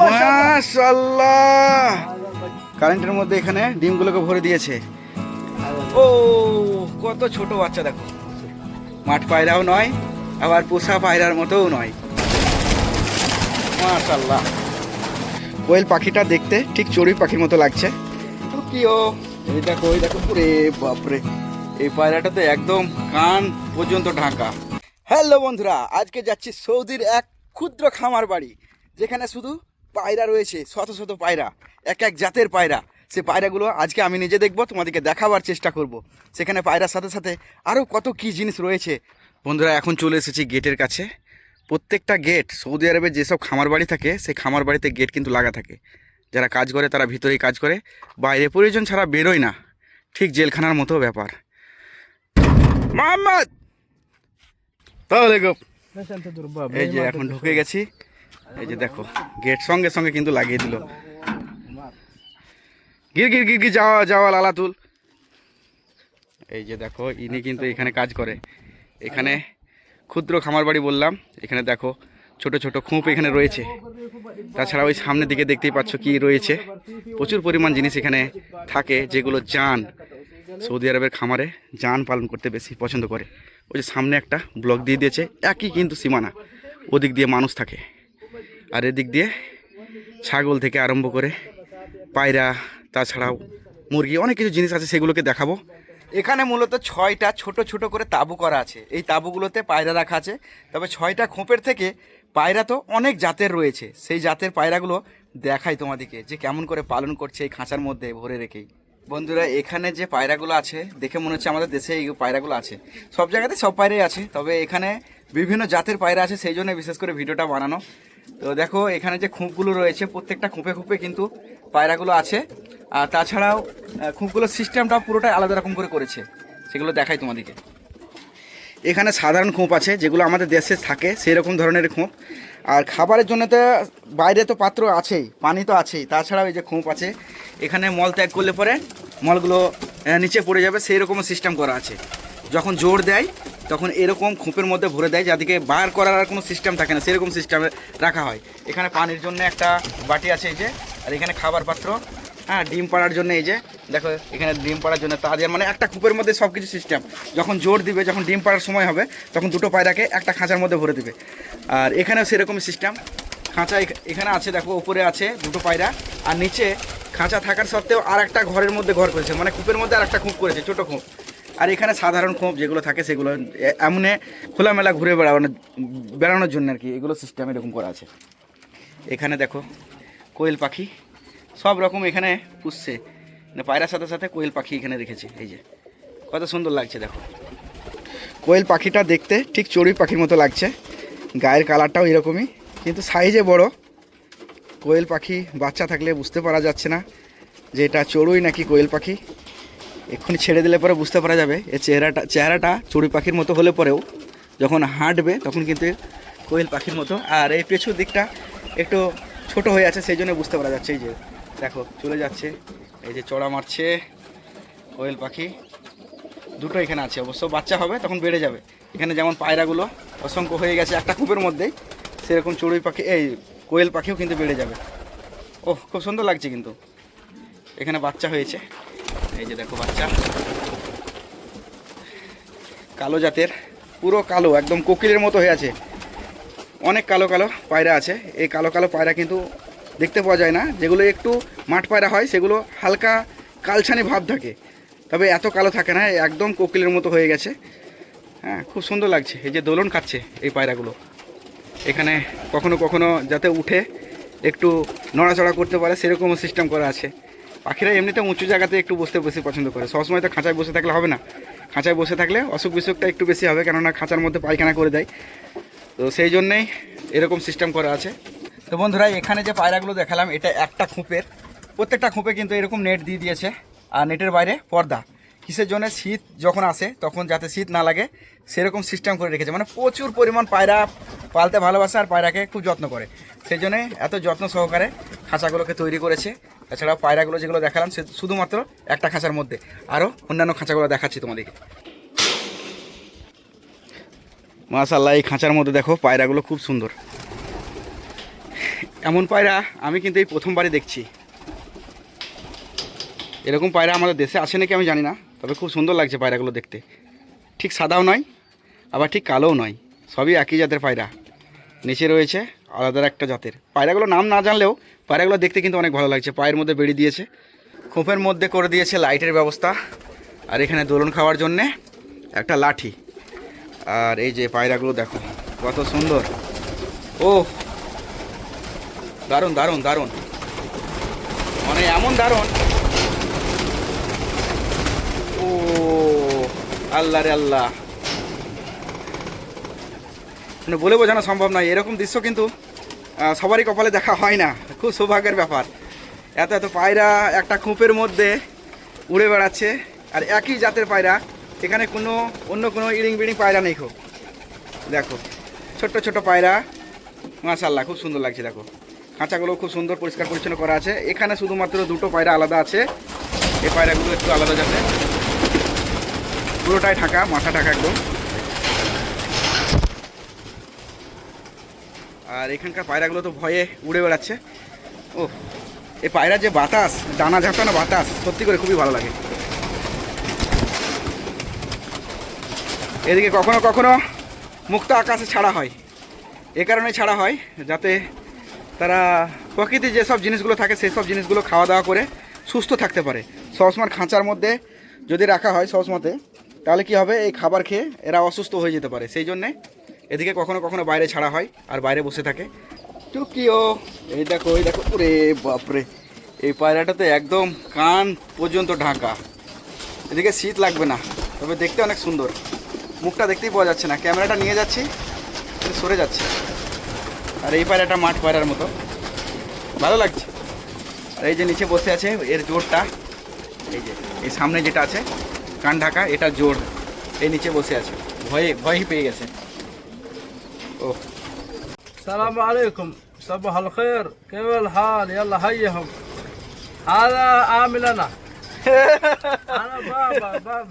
মাশাল্লাহ কারেন্টের মধ্যে এখানে ডিমগুলোকে ভরে দিয়েছে। ও কত ছোট বাচ্চা দেখো। মাঠ পায়রাও নয় আবার পোষা পায়রার মতোও নয়। মাশাল্লাহ কোয়েল পাখিটা দেখতে ঠিক চড়ুই পাখির মতো লাগছে। তো কি ও এই দেখো ওই দেখো পুরে বাপরে। এই পায়রাটা তো একদম কান পর্যন্ত ঢাকা। হ্যালো বন্ধুরা আজকে যাচ্ছি সৌদির এক ক্ষুদ্র খামার বাড়ি যেখানে শুধু পায়রা রয়েছে, শত শত পায়রা, এক এক জাতের পায়রা। সে পায়রাগুলো আজকে আমি নিজে দেখব, তোমাদেরকে দেখাবার চেষ্টা করব। সেখানে পায়রার সাথে সাথে আরও কত কি জিনিস রয়েছে। বন্ধুরা, এখন চলে এসেছি গেটের কাছে। প্রত্যেকটা গেট সৌদি আরবে যেসব খামার বাড়ি থাকে, সেই খামার বাড়িতে গেট কিন্তু লাগা থাকে। যারা কাজ করে, তারা ভিতরেই কাজ করে। বাইরে প্রয়োজন ছাড়া বেরোয় না। ঠিক জেলখানার মতো ব্যাপার। মোহাম্মদ! তাহলে এই যে, এখন ঢুকে গেছি। এই যে দেখো গেট সঙ্গে সঙ্গে কিন্তু লাগিয়ে দিল। গির গির গির গির, যাওয়া যাওয়া লালা তুল এই যে দেখো, ইনি কিন্তু এখানে কাজ করে। এখানে ক্ষুদ্র খামার বাড়ি বললাম, এখানে দেখো, ছোট ছোট খুঁপ এখানে রয়েছে। তাছাড়া ওই সামনের দিকে দেখতেই পাচ্ছ কি রয়েছে। প্রচুর পরিমাণ জিনিস এখানে থাকে, যেগুলো জান। সৌদি আরবের খামারে যান পালন করতে বেশি পছন্দ করে। ওই যে সামনে একটা ব্লক দিয়ে দিয়েছে, একই কিন্তু সীমানা। ওদিক দিয়ে মানুষ থাকে। আর এদিক দিয়ে ছাগল থেকে আরম্ভ করে পায়রা, তাছাড়াও মুরগি, অনেক কিছু জিনিস আছে সেগুলোকে দেখাবো। এখানে মূলত ছয়টা ছোট ছোট করে তাঁবু করা আছে। এই তাঁবুগুলোতে পায়রা রাখা আছে। তবে ছয়টা খোপের থেকে পায়রা তো অনেক জাতের রয়েছে। সেই জাতের পায়রাগুলো দেখাই তোমাদেরকে যে কেমন করে পালন করছে এই খাঁচার মধ্যে ভরে রেখেই। বন্ধুরা, এখানে যে পায়রাগুলো আছে, দেখে মনে হচ্ছে আমাদের দেশে এই পায়রাগুলো আছে। সব জায়গাতে সব পায়রাই আছে, তবে এখানে বিভিন্ন জাতের পায়রা আছে, সেই জন্য বিশেষ করে ভিডিওটা বানানো। তো দেখো, এখানে যে খুঁপগুলো রয়েছে, প্রত্যেকটা খুঁপে খুঁপে কিন্তু পায়রাগুলো আছে। আর তাছাড়াও খুঁপগুলোর সিস্টেমটা পুরোটাই আলাদা রকম করে করেছে। সেগুলো দেখাই তোমাদেরকে। এখানে সাধারণ খোঁপ আছে, যেগুলো আমাদের দেশে থাকে সেই রকম ধরনের খোঁপ। আর খাবারের জন্য তো বাইরে তো পাত্র আছেই, পানি তো আছেই। তাছাড়াও এই যে খোঁপ আছে, এখানে মল ত্যাগ করলে পরে মলগুলো নিচে পড়ে যাবে সেই রকম সিস্টেম করা আছে। যখন জোর দেয়, তখন এরকম খোঁপের মধ্যে ভরে দেয় যাদেরকে বার করার আর কোনো সিস্টেম থাকে না। সেরকম সিস্টেমে রাখা হয়। এখানে পানির জন্য একটা বাটি আছে এই যে, আর এখানে খাবার পাত্র হ্যাঁ ডিম পাড়ার জন্য এই যে, দেখো এখানে ডিম পাড়ার জন্য তাদের মানে একটা কূপের মধ্যে সব কিছু সিস্টেম যখন জোর দিবে, যখন ডিম পাড়ার সময় হবে, তখন দুটো পায়রাকে একটা খাঁচার মধ্যে ভরে দিবে। আর এখানেও সেরকম সিস্টেম খাঁচা এখানে আছে, দেখো, উপরে আছে দুটো পায়রা। আর নিচে খাঁচা থাকার সত্ত্বেও আর একটা ঘরের মধ্যে ঘর করেছে মানে কূপের মধ্যে আর একটা খুঁপ করেছে, ছোটো খুঁপ। আর এখানে সাধারণ খোঁপ যেগুলো থাকে সেগুলো এমনে খোলামেলা ঘুরে বেড়ানো, বেড়ানোর জন্য আর কি এগুলো সিস্টেম এরকম করা আছে। এখানে দেখো, কোয়েল পাখি, সব রকম এখানে পুষছে। মানে পায়রার সাথে সাথে কোয়েল পাখি এখানে রেখেছে, এই যে। কত সুন্দর লাগছে, দেখো। কোয়েল পাখিটা দেখতে ঠিক চড়ুই পাখির মতো লাগছে। গায়ের কালারটাও এরকমই, কিন্তু সাইজে বড়। কোয়েল পাখি বাচ্চা থাকলে বুঝতে পারা যাচ্ছে না যে এটা চড়ুই নাকি কোয়েল পাখি। এক্ষুনি ছেড়ে দিলে পরে বুঝতে পারা যাবে। এর চেহারাটা চেহারাটা চড়ুই পাখির মতো হলে পরেও যখন হাঁটবে তখন কিন্তু কোয়েল পাখির মতো। আর এই পেছুর দিকটা একটু ছোট হয়ে আছে, সেই জন্য বুঝতে পারা যাচ্ছে এই যে। দেখো, চলে যাচ্ছে। এই যে চড়া মারছে কোয়েল পাখি। দুটো এখানে আছে। অবশ্য বাচ্চা হবে, তখন বেড়ে যাবে। এখানে যেমন পায়রাগুলো অসংখ্য হয়ে গেছে একটা কূপের মধ্যেই, সেরকম চড়ুই পাখি এই কোয়েল পাখিও কিন্তু বেড়ে যাবে। ওহ, খুব সুন্দর লাগছে কিন্তু। এখানে বাচ্চা হয়েছে। এই যে দেখো বাচ্চা। কালো জাতের, পুরো কালো, একদম কোকিলের মতো হয়ে আছে। অনেক কালো কালো পায়রা আছে। এই কালো কালো পায়রা কিন্তু দেখতে পাওয়া যায় না। যেগুলো একটু মাঠ পায়রা হয়, সেগুলো হালকা কালছানি ভাব থাকে। তবে এত কালো থাকে না, একদম কোকিলের মতো হয়ে গেছে। হ্যাঁ খুব সুন্দর লাগছে। এই যে দোলন খাচ্ছে এই পায়রাগুলো। এখানে কখনো কখনো যাতে উঠে একটু নড়াচড়া করতে পারে, সেরকমও সিস্টেম করা আছে। পাখিরা এমনিতে উঁচু জায়গাতে একটু বসতে বেশি পছন্দ করে। সবসময় তো খাঁচায় বসে থাকলে হবে না। খাঁচায় বসে থাকলে অসুখ বিসুখটা একটু বেশি হবে, কেননা খাঁচার মধ্যে পায়খানা করে দেয়। তো সেই জন্যেই এরকম সিস্টেম করা আছে। তো বন্ধুরা, এখানে যে পায়রাগুলো দেখালাম, এটা একটা খুঁপের। প্রত্যেকটা খুঁপে কিন্তু এরকম নেট দিয়ে দিয়েছে। আর নেটের বাইরে পর্দা। কিসের জন্য? শীত যখন আসে, তখন যাতে শীত না লাগে, সেরকম সিস্টেম করে রেখেছে। মানে প্রচুর পরিমাণ পায়রা পালতে ভালোবাসে আর পায়রাকে খুব যত্ন করে। সেই জন্য এত যত্ন সহকারে খাঁচাগুলোকে তৈরি করেছে। তাছাড়া পায়রাগুলো যেগুলো দেখালাম, সে শুধুমাত্র একটা খাঁচার মধ্যে। আরও অন্যান্য খাঁচাগুলো দেখাচ্ছি তোমাদেরকে। মাশাল্লাহ এই খাঁচার মধ্যে দেখো পায়রাগুলো খুব সুন্দর। এমন পায়রা আমি কিন্তু এই প্রথমবারই দেখছি। এরকম পায়রা আমাদের দেশে আসে নাকি আমি জানি না, তবে খুব সুন্দর লাগছে পায়রাগুলো দেখতে। ঠিক সাদাও নয়, আবার ঠিক কালোও নয়, সবই একই জাতের পায়রা। নিচে রয়েছে আলাদা একটা জাতের। পায়রাগুলো নাম না জানলেও পায়রাগুলো দেখতে কিন্তু অনেক ভালো লাগছে। পায়ের মধ্যে বেড়ে দিয়েছে। খোপের মধ্যে করে দিয়েছে লাইটের ব্যবস্থা। আর এখানে দোলন খাওয়ার জন্যে একটা লাঠি। আর এই যে পায়রাগুলো দেখো, কত সুন্দর। ও দারুণ দারুণ দারুণ। মানে এমন দারুণ। ও আল্লাহ রে আল্লাহ। মানে বলে বোঝানো সম্ভব নয়। এরকম দৃশ্য কিন্তু সবারই কপালে দেখা হয় না। খুব সৌভাগ্যের ব্যাপার। এত এত পায়রা একটা খোপের মধ্যে উড়ে বেড়াচ্ছে, আর একই জাতের পায়রা, এখানে কোনো, অন্য কোনো ইড়িং বিড়িং পায়রা নেই খুব। দেখো, ছোট্ট ছোট পায়রা মাশাল্লাহ খুব সুন্দর লাগছে, দেখো। খাঁচাগুলো খুব সুন্দর পরিষ্কার পরিচ্ছন্ন করা আছে। এখানে শুধুমাত্র দুটো পায়রা আলাদা আছে। এই পায়রাগুলো একটু আলাদা যাতে পুরোটাই ঢাকা, মাথা ঢাকা একদম। আর এখানকার পায়রাগুলো তো ভয়ে উড়ে বেড়াচ্ছে। ও এই পায়রার যে বাতাস ডানা ঝাঁটানো বাতাস, সত্যি করে খুবই ভালো লাগে। এদিকে কখনো কখনো মুক্ত আকাশে ছাড়া হয়। এ কারণে ছাড়া হয় যাতে তারা প্রকৃতির যেসব জিনিসগুলো থাকে সেই সব জিনিসগুলো খাওয়া দাওয়া করে সুস্থ থাকতে পারে। সবসময় খাঁচার মধ্যে যদি রাখা হয় সবসময়তে তাহলে কি হবে? এই খাবার খেয়ে এরা অসুস্থ হয়ে যেতে পারে। সেই জন্যে এদিকে কখনো কখনো বাইরে ছাড়া হয় আর বাইরে বসে থাকে। টুকিও, এই দেখো এই দেখো, ওরে বাপরে। এই পায়রাটা তো একদম কান পর্যন্ত ঢাকা। এদিকে শীত লাগবে না, তবে দেখতে অনেক সুন্দর। মুখটা দেখতেই পাওয়া যাচ্ছে না, ক্যামেরাটা নিয়ে যাচ্ছি সরে যাচ্ছে। আর এই পায়রাটা মাঠ পায়রার মতো। ভালো লাগছে। আর এই যে নিচে বসে আছে, এর জোরটা, এই যে, এই সামনে যেটা আছে, কান ঢাকা, এটা জোর। এই নিচে বসে আছে। ভয়ে, ভয়ই পেয়ে গেছে। السلام عليكم. صباح الخير. كيف الحال؟ يلا هيهم. هذا عامل أنا أنا بابا بابا.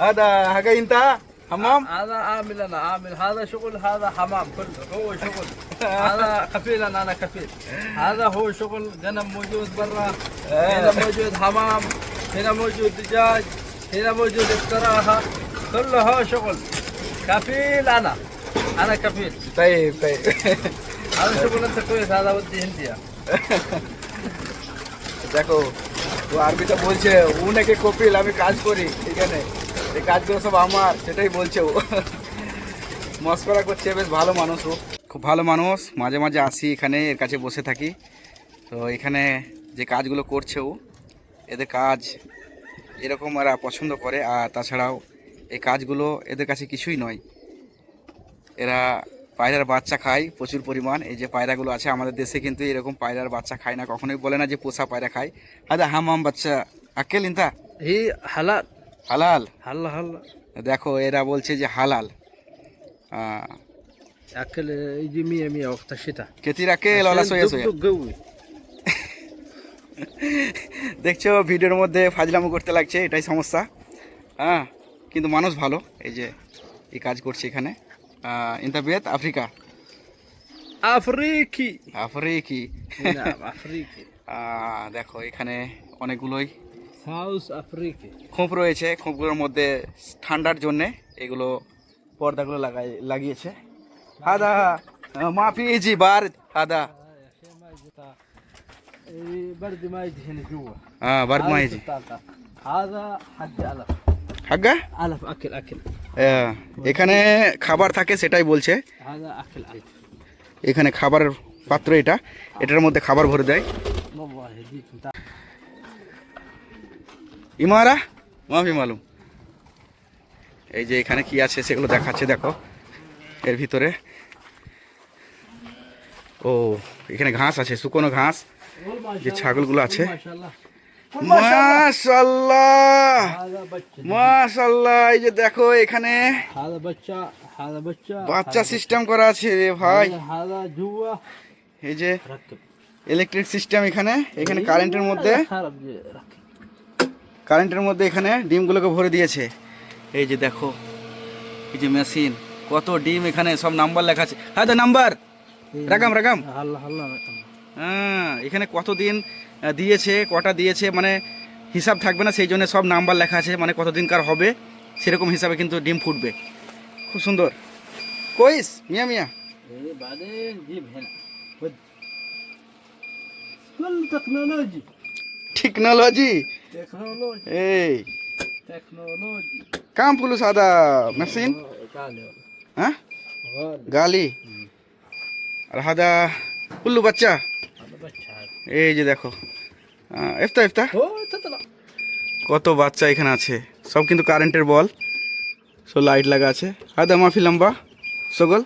هذا حاجة أنت؟ حمام؟ هذا عامل أنا عامل هذا شغل هذا حمام كله. هو شغل. هذا كفيل أنا أنا كفيل. هذا هو شغل. غنم موجود برا. هنا موجود حمام. هنا موجود دجاج. هنا موجود استراحه كله هو شغل. كفيل أنا. انا كفيل طيب طيب هذا شغل انت كويس هذا ودي هنديه দেখো ও আরবিটা বলছে ও নাকি কপিল আমি কাজ করি এখানে এই কাজগুলো সব আমার সেটাই বলছে ও মস্করা করছে বেশ ভালো মানুষ ও খুব ভালো মানুষ মাঝে মাঝে আসি এখানে এর কাছে বসে থাকি তো এখানে যে কাজগুলো করছে ও এদের কাজ এরকম এরা পছন্দ করে আর তাছাড়াও এই কাজগুলো এদের কাছে কিছুই নয় এরা পায়রার বাচ্চা খায় প্রচুর পরিমাণ। এই যে পায়রাগুলো আছে আমাদের দেশে কিন্তু এরকম পায়রার বাচ্চা খায় না। কখনোই বলে না যে পোষা পায়রা খায়। আদা হাম হাম বাচ্চা। আকেল ইন্তা? হি হালাল। হালাল? হাল্লা হাল্লা দেখো এরা বলছে যে হালাল। এই যে সেটা। কেতির অলা দেখছ ভিডিওর মধ্যে ফাজলামো করতে লাগছে এটাই সমস্যা। হ্যাঁ কিন্তু মানুষ ভালো এই যে এই কাজ করছে এখানে। ইন্তা বেত আফ্রিকা افريقي আফ্রিকি نعم افريقي আহ, দেখো এখানে অনেকগুলোই ساوث افريقي খোপ রয়েছে খোপগুলোর মধ্যে ঠান্ডার জন্যে এগুলো পর্দাগুলো লাগাই লাগিয়েছে হাদা মাফি জি বার হাদা يا اخي ما يجي طا- إيه، برد ما يجي هنا جوا হ্যাঁ বার্দ هذا মাইজি الطاقة. هذا حق علف হাগা علف اكل اكل আহ, এখানে খাবার থাকে সেটাই বলছে। এখানে খাবারের পাত্র এটা। এটার মধ্যে খাবার ভরে দেয়। ইমারা, মাফি মালুম। এই যে এখানে কি আছে সেগুলো দেখাচ্ছে, দেখো। এর ভিতরে। ও, এখানে ঘাস আছে, শুকনো ঘাস। যে ছাগলগুলো আছে। মাশাল্লাহ মাশাল্লাহ এই যে দেখো এখানে বাচ্চা সিস্টেম করা আছে রে ভাই। এই যে ইলেকট্রিক সিস্টেম এখানে এখানে কারেন্টের মধ্যে কারেন্টের মধ্যে এখানে ডিমগুলোকে ভরে দিয়েছে। এই যে দেখো এই যে মেশিন কত ডিম এখানে সব নাম্বার লেখা আছে। হ্যাঁ তো নাম্বার রাগাম রাগাম হ্যাঁ এখানে কতদিন দিয়েছে কটা দিয়েছে মানে হিসাব থাকবে না সেই জন্য সব নাম্বার লেখা আছে মানে কতদিনকার হবে সেরকম হিসাবে কিন্তু ডিম ফুটবে। খুব সুন্দর। কইস মিয়া মিয়া। টেকনোলজি? টেকনোলজি এই। কাম ফুলু সাদা মেশিন? হ্যাঁ? গালি? আর হাদা উল্লু বাচ্চা। এই যে দেখো। এফতা এফতা? কত বাচ্চা এখানে আছে? সব কিন্তু কারেন্টের বল। সো লাইট লাগা আছে। আদা মাফি লম্বা। সকল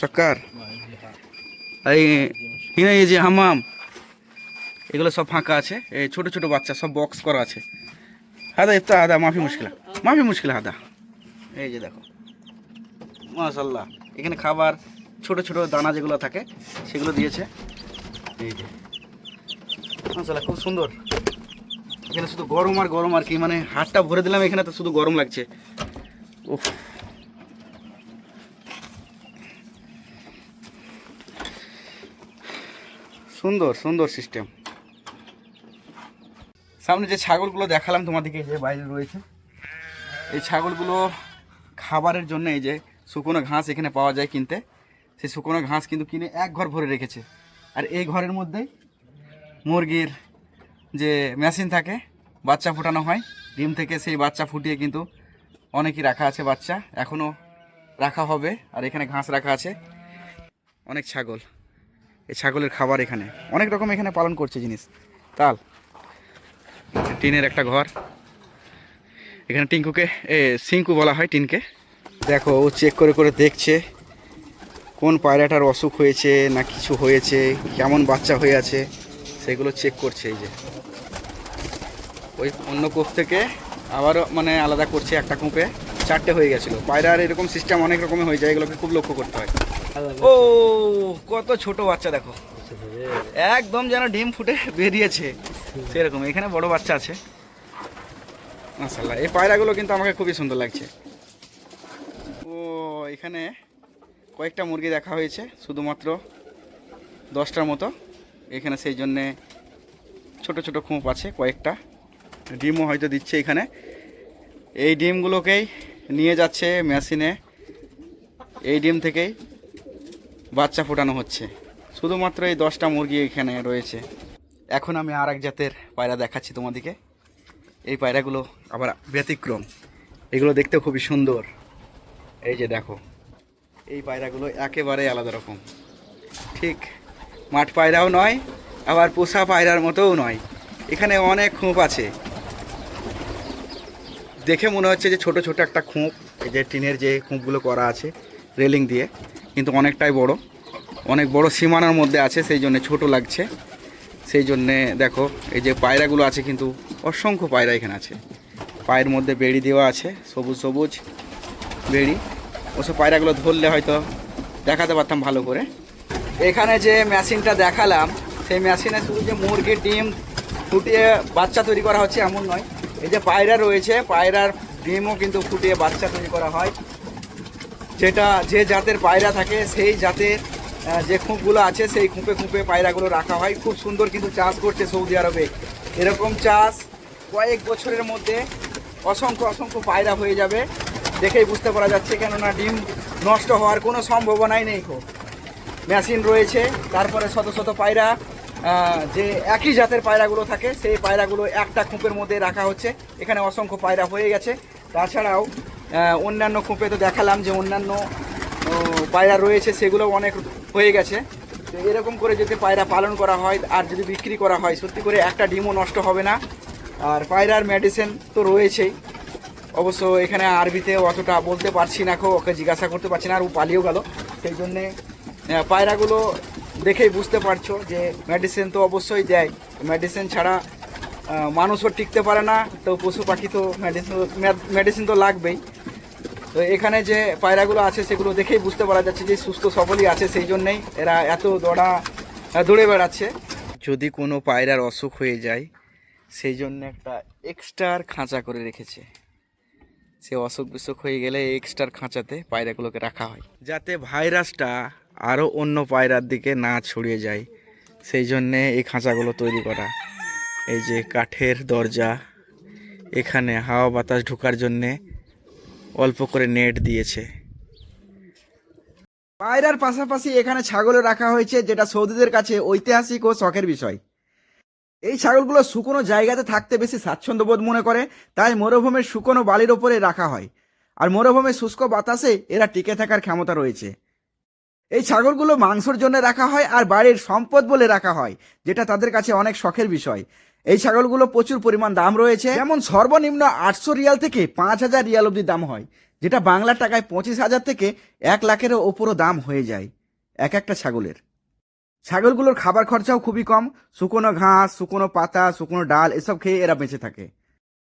সকার এই যে হামাম এগুলো সব ফাঁকা আছে। এই ছোট ছোট বাচ্চা সব বক্স করা আছে। হাদা ইফতা আদা মাফি মুশকিলা। মাফি মুশকিলা আদা এই যে দেখো। মাশাল্লাহ। এখানে খাবার ছোট ছোট দানা যেগুলো থাকে সেগুলো দিয়েছে। এই যে। মাশাল্লাহ খুব সুন্দর। এখানে শুধু গরম আর গরম আর কি মানে হাতটা ভরে দিলাম এখানে, তো শুধু গরম লাগছে। উফ। সুন্দর সুন্দর সিস্টেম সামনে যে ছাগলগুলো দেখালাম তোমাদেরকে যে বাইরে রয়েছে, এই ছাগলগুলো খাবারের জন্য এই যে শুকনো ঘাস এখানে পাওয়া যায় কিনতে। সেই শুকনো ঘাস কিন্তু কিনে এক ঘর ভরে রেখেছে। আর এই ঘরের মধ্যেই মুরগির যে মেশিন থাকে, বাচ্চা ফোটানো হয়। ডিম থেকে সেই বাচ্চা ফুটিয়ে কিন্তু অনেকই রাখা আছে বাচ্চা। এখনও রাখা হবে, আর এখানে ঘাস রাখা আছে। অনেক ছাগল। এই ছাগলের খাবার এখানে। অনেক রকম এখানে পালন করছে জিনিস। তাল, টিনের একটা ঘর। এখানে টিঙ্কুকে, এ, সিঙ্কু বলা হয় টিনকে। দেখো, ও চেক করে করে দেখছে কোন পায়রাটার অসুখ হয়েছে না কিছু হয়েছে, কেমন বাচ্চা হয়ে আছে। সেগুলো চেক করছে এই যে। ওই অন্য কূপ থেকে আবারও মানে আলাদা করছে একটা কূপে। চারটে হয়ে গেছিল। পায়রার এরকম সিস্টেম অনেক রকমের হয়ে যায়, এগুলোকে খুব লক্ষ্য করতে হয়। ও, কত ছোট বাচ্চা দেখো। একদম যেন ডিম ফুটে বেরিয়েছে। সেরকম, এখানে বড় বাচ্চা আছে। মাসাল্লাহ এই পায়রাগুলো কিন্তু আমাকে খুবই সুন্দর লাগছে। ও, এখানে কয়েকটা মুরগি দেখা হয়েছে, শুধুমাত্র দশটার মতো। এখানে সেই জন্যে ছোট ছোট খোঁপ আছে, কয়েকটা। ডিমও হয়তো দিচ্ছে এখানে। এই ডিমগুলোকেই নিয়ে যাচ্ছে মেশিনে। এই ডিম থেকেই বাচ্চা ফোটানো হচ্ছে। শুধুমাত্র এই দশটা মুরগি এখানে রয়েছে। এখন আমি আর এক জাতের পায়রা দেখাচ্ছি তোমাদেরকে এই পায়রাগুলো আবার ব্যতিক্রম। এগুলো দেখতে খুবই সুন্দর। এই যে দেখো, এই পায়রাগুলো একেবারে আলাদা রকম। ঠিক মাঠ পায়রাও নয়, আবার পোষা পায়রার মতোও নয়। এখানে অনেক খোঁপ আছে। দেখে মনে হচ্ছে যে ছোট ছোট একটা খোঁপ, এই যে টিনের যে খোঁপগুলো করা আছে রেলিং দিয়ে, কিন্তু অনেকটাই বড়। অনেক বড় সীমানার মধ্যে আছে, সেই জন্য ছোট লাগছে। সেই জন্যে দেখো, এই যে পায়রাগুলো আছে কিন্তু অসংখ্য পায়রা এখানে আছে। পায়ের মধ্যে বেড়ি দেওয়া আছে, সবুজ সবুজ বেড়ি। ওসব পায়রাগুলো ধরলে হয়তো দেখাতে পারতাম ভালো করে। এখানে যে মেশিনটা দেখালাম, সেই মেশিনে শুধু যে মুরগির ডিম ফুটিয়ে বাচ্চা তৈরি করা হচ্ছে এমন নয়। এই যে পায়রা রয়েছে, পায়রার ডিমও কিন্তু ফুটিয়ে বাচ্চা তৈরি করা হয়। যেটা যে জাতের পায়রা থাকে, সেই জাতের যে খুঁপগুলো আছে, সেই খুঁপে খুঁপে পায়রাগুলো রাখা হয়। খুব সুন্দর কিন্তু চাষ করছে সৌদি আরবে। এরকম চাষ কয়েক বছরের মধ্যে অসংখ্য অসংখ্য পায়রা হয়ে যাবে। দেখেই বুঝতে পারা যাচ্ছে কেননা ডিম নষ্ট হওয়ার কোনো সম্ভাবনাই নেই খুব মেশিন রয়েছে, তারপরে শত শত পায়রা যে একই জাতের পায়রাগুলো থাকে, সেই পায়রাগুলো একটা খুঁপের মধ্যে রাখা হচ্ছে। এখানে অসংখ্য পায়রা হয়ে গেছে। তাছাড়াও অন্যান্য খুঁপে তো দেখালাম যে অন্যান্য পায়রা রয়েছে সেগুলো অনেক হয়ে গেছে। তো এরকম করে যদি পায়রা পালন করা হয় আর যদি বিক্রি করা হয়, সত্যি করে একটা ডিমও নষ্ট হবে না। আর পায়রার মেডিসিন তো রয়েছেই। অবশ্য এখানে আরবিতে অতটা বলতে পারছি না খো ওকে জিজ্ঞাসা করতে পারছি না, আর ও পালিয়েও গেল। সেই জন্যে পায়রাগুলো দেখেই বুঝতে পারছ যে মেডিসিন তো অবশ্যই দেয়। মেডিসিন ছাড়া মানুষও টিকতে পারে না, তো পশু পাখি তো মেডিসিন মেডিসিন তো লাগবেই। তো এখানে যে পায়রাগুলো আছে, সেগুলো দেখেই বুঝতে পারা যাচ্ছে যে সুস্থ সবলই আছে, সেই জন্যেই এরা এত দৌড়া দৌড়ে বেড়াচ্ছে। যদি কোনো পায়রার অসুখ হয়ে যায়, সেই জন্য একটা এক্সট্রার খাঁচা করে রেখেছে। সে অসুখ বিসুখ হয়ে গেলে এক্সট্রার খাঁচাতে পায়রাগুলোকে রাখা হয়। যাতে ভাইরাসটা আরও অন্য পায়রার দিকে না ছড়িয়ে যায়। সেই জন্যে এই খাঁচাগুলো তৈরি করা। এই যে কাঠের দরজা, এখানে হাওয়া বাতাস ঢোকার জন্যে অল্প করে নেট দিয়েছে। পায়রার পাশাপাশি এখানে ছাগলও রাখা হয়েছে, যেটা সৌদিদের কাছে ঐতিহাসিক ও শখের বিষয়। এই ছাগলগুলো শুকনো জায়গাতে থাকতে বেশি স্বাচ্ছন্দ্য বোধ মনে করে, তাই মরুভূমির শুকনো বালির ওপরে রাখা হয়। আর মরুভূমির শুষ্ক বাতাসে এরা টিকে থাকার ক্ষমতা রয়েছে। এই ছাগলগুলো মাংসর জন্য রাখা হয় আর বাড়ির সম্পদ বলে রাখা হয়, যেটা তাদের কাছে অনেক শখের বিষয়। এই ছাগলগুলো প্রচুর পরিমাণ দাম রয়েছে। যেমন সর্বনিম্ন আটশো রিয়াল থেকে পাঁচ হাজার রিয়াল অব্দি দাম হয়, যেটা বাংলা টাকায় পঁচিশ হাজার থেকে এক লাখেরও ওপরও দাম হয়ে যায়, এক একটা ছাগলের। ছাগলগুলোর খাবার খরচাও খুবই কম, শুকনো ঘাস, শুকনো পাতা, শুকনো ডাল, এসব খেয়ে এরা বেঁচে থাকে।